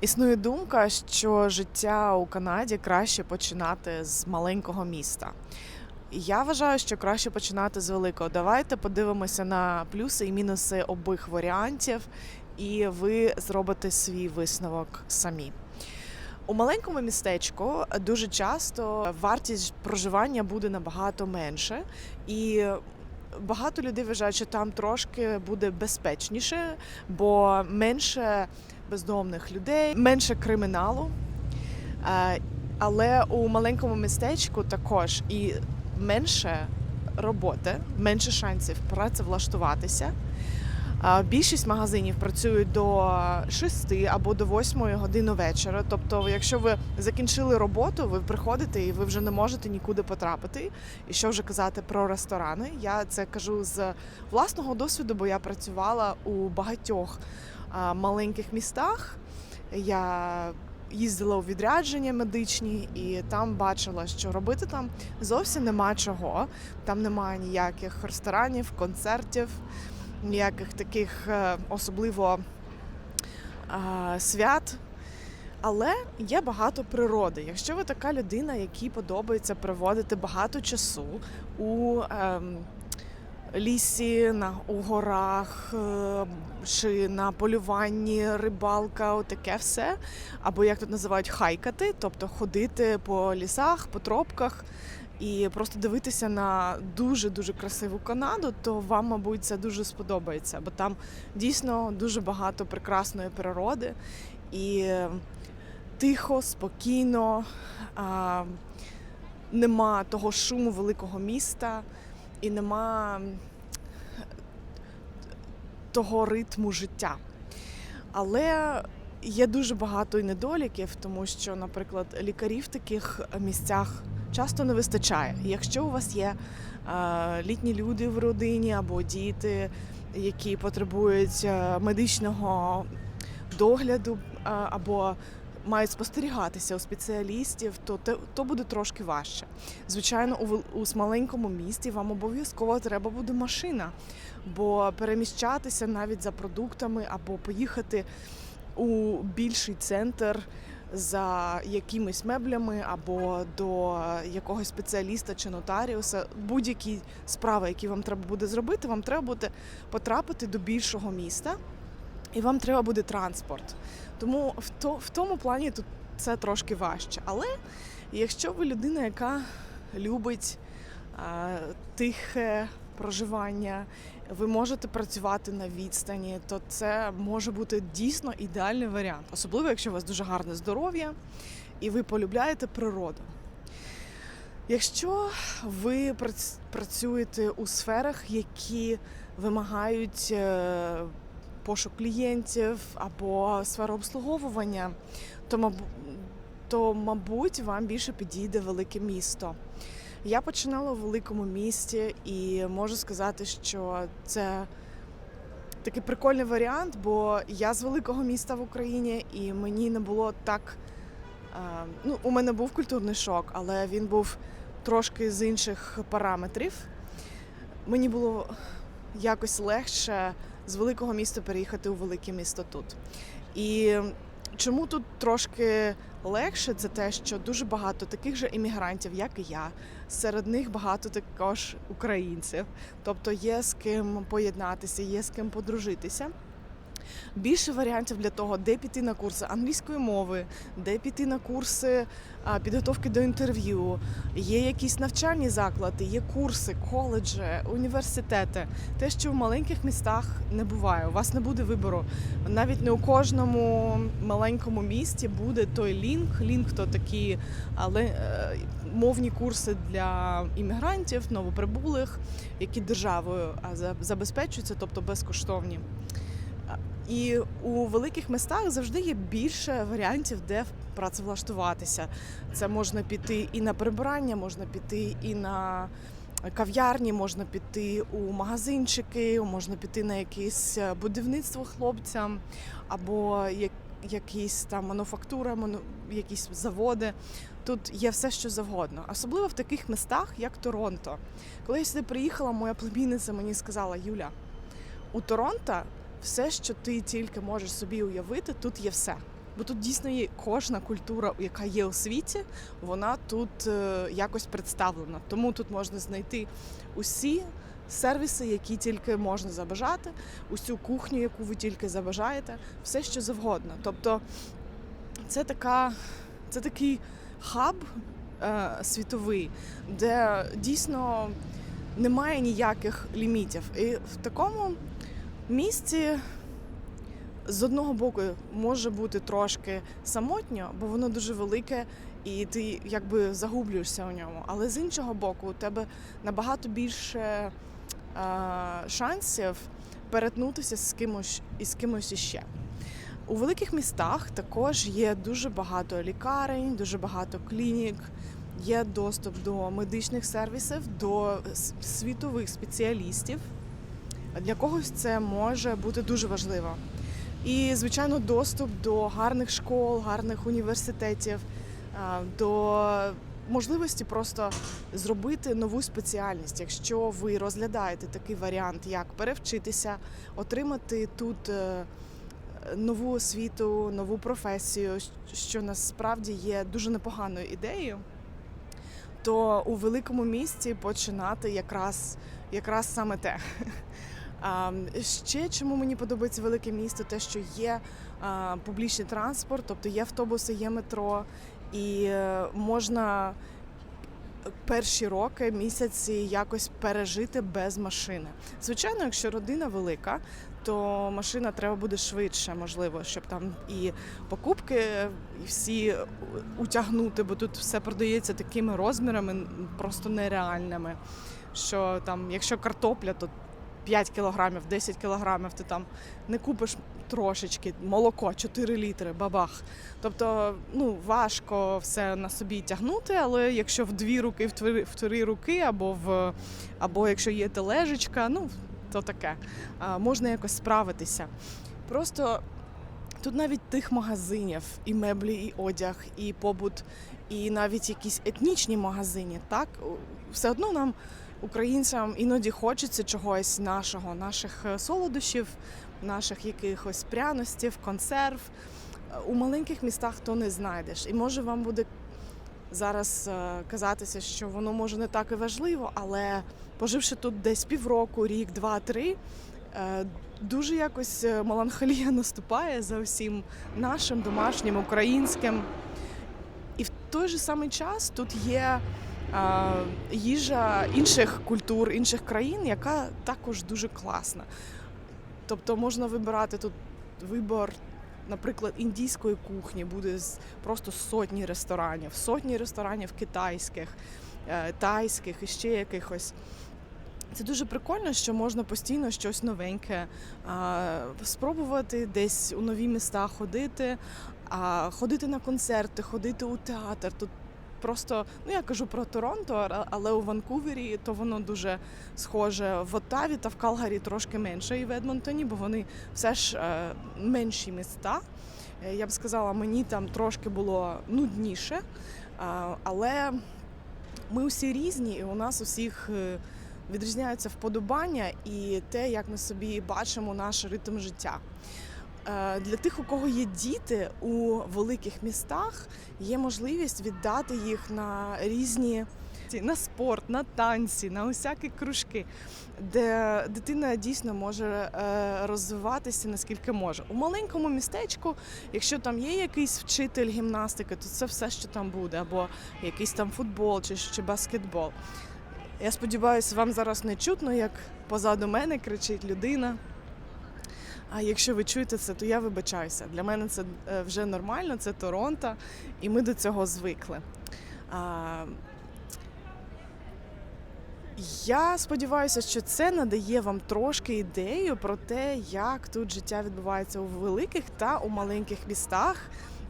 Існує думка, що життя у Канаді краще починати з маленького міста. Я вважаю, що краще починати з великого. Давайте подивимося на плюси і мінуси обох варіантів, і ви зробите свій висновок самі. У маленькому містечку дуже часто вартість проживання буде набагато менше, і багато людей вважають, що там трошки буде безпечніше, бо менше бездомних людей, менше криміналу. Е, Але у маленькому містечку також і менше роботи, менше шансів працевлаштуватися. Більшість магазинів працюють до 6 або до 8 години вечора. Тобто, якщо ви закінчили роботу, ви приходите і ви вже не можете нікуди потрапити. І що вже казати про ресторани? Я це кажу з власного досвіду, бо я працювала у багатьох маленьких містах. Я їздила у відрядження медичні і там бачила, що робити там зовсім нема чого. Там немає ніяких ресторанів, концертів, ніяких таких е, особливо свят. Але є багато природи. Якщо ви така людина, якій подобається проводити багато часу у ем, лісі, на у горах е, чи на полюванні, рибалка, таке все. Або як тут називають хайкати, тобто ходити по лісах, по тропках і просто дивитися на дуже дуже красиву Канаду, то вам, мабуть, це дуже сподобається, бо там дійсно дуже багато прекрасної природи і тихо, спокійно. А, Нема того шуму великого міста і нема того ритму життя. Але є дуже багато і недоліків, тому що, наприклад, лікарів в таких місцях часто не вистачає. Якщо у вас є літні люди в родині або діти, які потребують е, медичного догляду або мають спостерігатися у спеціалістів, то то буде трошки важче. Звичайно, у, у маленькому місті вам обов'язково треба буде машина, бо переміщатися навіть за продуктами або поїхати у більший центр за якимись меблями або до якогось спеціаліста чи нотаріуса, будь-які справи, які вам треба буде зробити, вам треба буде потрапити до більшого міста, і вам треба буде транспорт. Тому в, то, в тому плані тут це трошки важче. Але якщо ви людина, яка любить а, тихе проживання, ви можете працювати на відстані, то це може бути дійсно ідеальний варіант, особливо якщо у вас дуже гарне здоров'я і ви полюбляєте природу. Якщо ви прац- працюєте у сферах, які вимагають е, пошук клієнтів або сфера обслуговування, то, то, мабуть, вам більше підійде велике місто. Я починала у великому місті і можу сказати, що це такий прикольний варіант, бо я з великого міста в Україні, і мені не було так. е, Ну, у мене був культурний шок, але він був трошки з інших параметрів. Мені було якось легше з великого міста переїхати у велике місто тут. І чому тут трошки легше, це те, що дуже багато таких же іммігрантів, як і я. Серед них багато також українців. Тобто є з ким поєднатися, є з ким подружитися. Більше варіантів для того, де піти на курси англійської мови, де піти на курси підготовки до інтерв'ю. Є якісь навчальні заклади, є курси, коледжі, університети. Те, що в маленьких містах не буває. У вас не буде вибору. Навіть не у кожному маленькому місті буде той лінк. Лінк то такі але е, мовні курси для іммігрантів, новоприбулих, які державою забезпечуються, тобто безкоштовні. І у великих містах завжди є більше варіантів, де працевлаштуватися. Це можна піти і на прибирання, можна піти і на кав'ярні, можна піти у магазинчики, можна піти на якесь е, будівництво хлопцям, або якісь там мануфактура, ману, якісь заводи. Тут є все, що завгодно, особливо в таких містах, як Торонто. Коли я сюди приїхала, моя племінниця мені сказала: Юля, у Торонто все, що ти тільки можеш собі уявити, тут є все. Бо тут дійсно є кожна культура, яка є у світі, вона тут е, якось представлена. Тому тут можна знайти усі сервіси, які тільки можна забажати, усю кухню, яку ви тільки забажаєте, все що завгодно. Тобто це така, це такий хаб е, світовий, де дійсно немає ніяких лімітів. І в такому місці з одного боку може бути трошки самотньо, бо воно дуже велике, і ти якби загублюєшся у ньому. Але з іншого боку, у тебе набагато більше е, шансів перетнутися з кимось і з кимось іще. У великих містах також є дуже багато лікарень, дуже багато клінік, є доступ до медичних сервісів, до світових спеціалістів. Для когось це може бути дуже важливо. І, звичайно, доступ до гарних школ, гарних університетів, до можливості просто зробити нову спеціальність, якщо ви розглядаєте такий варіант, як перевчитися, отримати тут е, нову освіту, нову професію, що насправді є дуже непоганою ідеєю, то у великому місті починати якраз, якраз саме те. А, ще чому мені подобається велике місто, те, що є а, публічний транспорт, тобто є автобуси, є метро, і е, можна перші роки, місяці якось пережити без машини. Звичайно, якщо родина велика, то машина треба буде швидше, можливо, щоб там і покупки і всі утягнути, бо тут все продається такими розмірами, просто нереальними. Що там, якщо картопля, то 5 кілограмів, 10 кілограмів, ти там не купиш трошечки, молоко 4 літри, бабах. Тобто, ну важко все на собі тягнути, але якщо в дві руки, в три, в три руки, або в або якщо є тележечка, ну то таке, а, можна якось справитися. Просто тут навіть тих магазинів, і меблі, і одяг, і побут, і навіть якісь етнічні магазини, так все одно нам українцям іноді хочеться чогось нашого, наших е, солодощів, наших якихось пряностів, консерв. Е, У маленьких містах то не знайдеш. І може вам буде зараз е, казатися, що воно може не так і важливо, але поживши тут десь півроку, рік, два, три. е, Дуже якось меланхолія наступає за усім нашим домашнім українським. І в той же самий час тут є їжа інших культур, інших країн, яка також дуже класна. Тобто можна вибирати тут вибор, наприклад, індійської кухні, буде просто сотні ресторанів, сотні ресторанів китайських, е, тайських і ще якихось. Це дуже прикольно, що можна постійно щось новеньке а, спробувати десь у нові міста ходити, а, ходити на концерти, ходити у театр. Тут просто, ну я кажу про Торонто, але у Ванкувері то воно дуже схоже. В Оттаві та в Калгарі трошки менше, і в Едмонтоні, бо вони все ж е, менші міста. Е, Я б сказала, мені там трошки було нудніше, але ми усі різні, і у нас усіх е, відрізняються вподобання і те, як ми собі бачимо наш ритм життя. Е, Для тих, у кого є діти у великих містах, є можливість віддати їх на різні на спорт, на танці, на усякі кружки, де дитина дійсно може е, розвиватися наскільки може. У маленькому містечку, якщо там є якийсь вчитель гімнастики, то це все, що там буде, або якийсь там футбол чи, чи баскетбол. Я сподіваюся, вам зараз не чутно, як позаду мене кричить людина. А якщо ви чуєте це, то я вибачаюся. Для мене це е, вже нормально, це Торонто, і ми до цього звикли. А, я сподіваюся, що це надає вам трошки ідею про те, як тут життя відбувається у великих та у маленьких містах.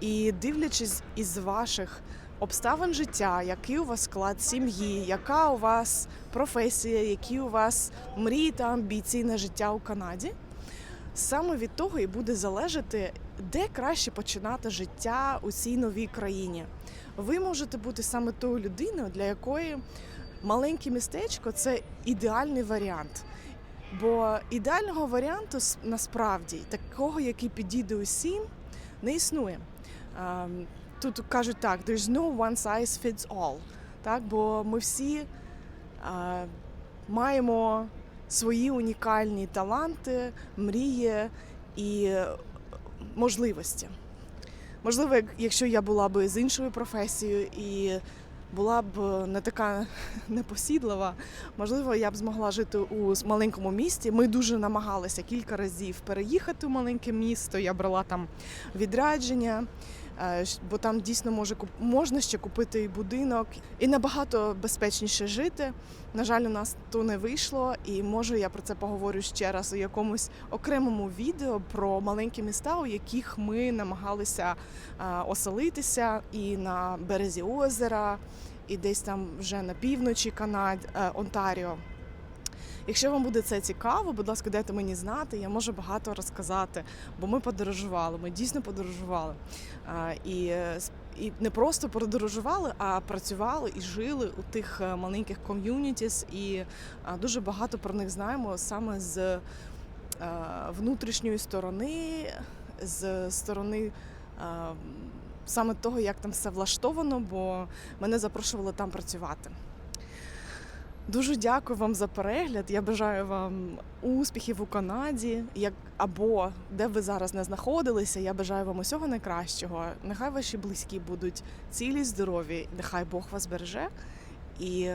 І дивлячись із ваших обставин життя, який у вас склад сім'ї, яка у вас професія, які у вас мрії та амбіції на життя у Канаді. Саме від того і буде залежати, де краще починати життя у цій новій країні. Ви можете бути саме тою людиною, для якої маленьке містечко це ідеальний варіант. Бо ідеального варіанту насправді такого, який підійде усім, не існує. Ем, Тут кажуть так: there's no one size fits all. Так, бо ми всі е, маємо свої унікальні таланти, мрії і е, можливості. Можливо, якщо я була б з іншою професією і була б не така непосідлива, можливо, я б змогла жити у маленькому місті. Ми дуже намагалися кілька разів переїхати в маленьке місто. Я брала там відрядження, е, бо там дійсно може можна ще купити і будинок, і набагато безпечніше жити. На жаль, у нас то не вийшло, і може я про це поговорю ще раз у якомусь окремому відео про маленькі міста, у яких ми намагалися е, оселитися і на березі озера, і десь там вже на півночі Канад, е, Онтаріо. Якщо вам буде це цікаво, будь ласка, дайте мені знати, я можу багато розказати, бо ми подорожували, ми дійсно подорожували. І, е, і не просто подорожували, а працювали і жили у тих е, маленьких ком'юнітіс, і дуже багато про них знаємо саме з е, внутрішньої сторони, з сторони. Саме того, як там все влаштовано, бо мене запрошували там працювати. Дуже дякую вам за перегляд. Я бажаю вам успіхів у Канаді, як або де ви зараз не знаходилися. Я бажаю вам усього найкращого. Нехай ваші близькі будуть цілі, здорові. Нехай Бог вас береже. І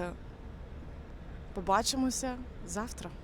побачимося завтра.